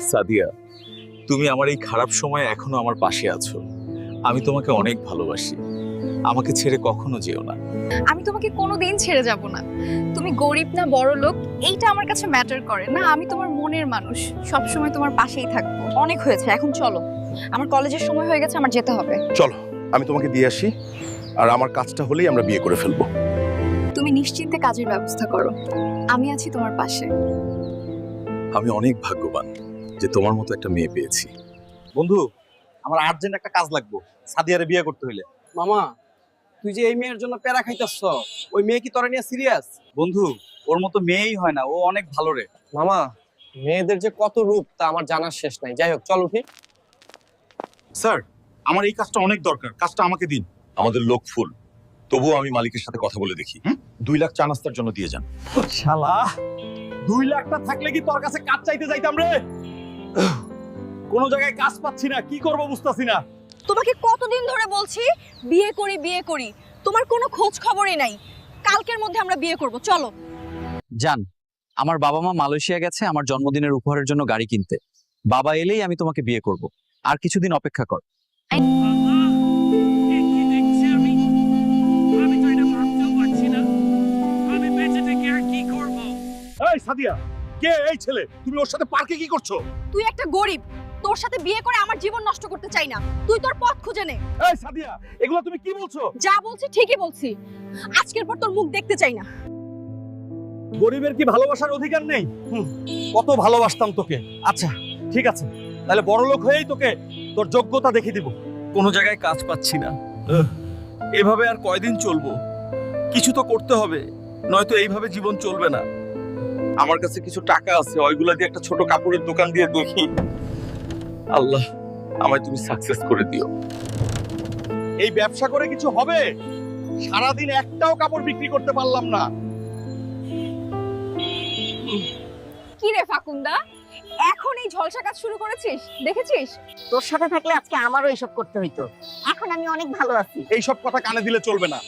সাদিয়া তুমি আমার এই খারাপ সময়ে এখনও আমার পাশে আছো। আমি তোমাকে অনেক ভালোবাসি। আমাকে ছেড়ে কখনো যেও না। আমি তোমাকে কোনোদিন ছেড়ে যাব না। তুমি গরিব না বড় লোক এইটা আমার কাছে ম্যাটার করে। না আমি তোমার মনের মানুষ। সব সময় তোমার পাশেই থাকব। অনেক হয়েছে এখন চলো। আমার কলেজের সময় হয়ে গেছে আমার যেতে হবে। চলো আমি তোমাকে দিয়ে আসি। আর আমার কাজটা হলেই আমরা বিয়ে করে ফেলব। তুমি নিশ্চিন্তে কাজের ব্যবস্থা করো। আমি আছি তোমার পাশে। আমি অনেক ভাগ্যবান। যে তোমার মতো একটা মেয়ে পেয়েছি। বন্ধু আমার আর্জেন্ট একটা কাজ লাগবো। সাদিয়ারে বিয়ে করতে হইলে। মামা তুই যে এই মেয়ের জন্য প্যারা খাইতেছ ওই মেয়ে কি তোরা নিয়ে সিরিয়াস বন্ধু ওর মতো মেয়েই হয় না ও অনেক ভালো রে। মামা মেয়েদের যে কত রূপ তা আমার জানার শেষ নাই। যাই হোক চল উঠি। স্যার আমার এই কাজটা অনেক দরকার কাজটা আমাকে দিন। আমাদের লোক ফুল তবুও আমি মালিকের সাথে কথা বলে দেখি দুই লাখ চা নাস্তার জন্য দিয়ে যান। শালা দুই লাখটা থাকলে কি তোর কাছে কাজ চাইতে যাইতাম রে? কোন জায়গায় কাজ পাচ্ছি না কি করব বুঝতাছি না। তোমাকে কতদিন ধরে বলছি বিয়ে করি বিয়ে করি। তোমার কোনো খোঁজ খবরই নাই। কালকের মধ্যে আমরা বিয়ে করব চলো। জান আমার বাবা মা মালয়েশিয়া গেছে আমার জন্মদিনের উপহারের জন্য গাড়ি কিনতে। বাবা এলেই আমি তোমাকে বিয়ে করব। আর কিছুদিন অপেক্ষা কর। এই সাদিয়া কে এই ছেলে? তুমি ওর সাথে পার্কে কি করছ? তুই একটা গরিব। তোর সাথে বিয়ে করে আমার জীবন নষ্ট করতে চাই না। তুই তোর পথ খুঁজে নে। এই সাদিয়া এগুলো তুমি কি বলছো? যা বলছি ঠিকই বলছি। আজকের পর তোর মুখ দেখতে চাই না। গরিবের কি ভালোবাসার অধিকার নেই? হুম, কত ভালোবাসতাম তোকে। আচ্ছা ঠিক আছে। তাহলে বড় লোক হয়েই তোকে তোর যোগ্যতা দেখে দিব। কোনো জায়গায় কাজ পাচ্ছি না। আহ, এভাবে আর কয়দিন চলবো? কিছু তো করতে হবে নয়তো এইভাবে জীবন চলবে না। আমার কাছে কিছু টাকা আছে ওইগুলা দিয়ে একটা ছোট কাপড়ের দোকান দিয়ে দেখি। আল্লাহ আমায় তুমি সাকসেস করে দিও। এই ব্যবসা করে কিছু হবে? সারাদিন একটাও কাপড় বিক্রি করতে পারলাম না। কি রে ফাকুন্দা? এখন এই ঝলসা কাজ শুরু করেছিস? দেখেছিস? তোর সাথে থাকলে আজকে আমারও এসব করতে হইতো। এখন আমি অনেক ভালো আছি। এই সব কথা কানে দিলে চলবে না।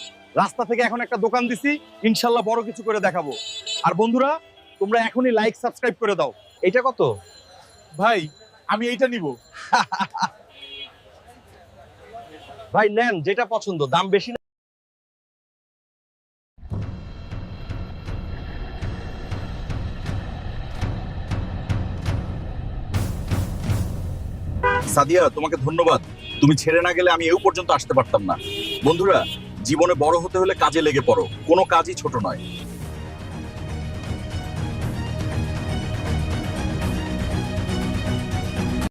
রাস্তা থেকে এখন একটা দোকান দিছি ইনশাল্লাহ বড় কিছু করে দেখাবো। আর বন্ধুরা তোমরা এখনই লাইক সাবস্ক্রাইব করে দাও। এটা কত? ভাই আমি এইটা নিব। ভাই নেন যেটা পছন্দ দাম বেশি না। সাদিয়া তোমাকে ধন্যবাদ। তুমি ছেড়ে না গেলে আমি এও পর্যন্ত আসতে পারতাম না। বন্ধুরা জীবনে বড় হতে হলে কাজে লেগে পড়ো। কোনো কাজই ছোট নয়।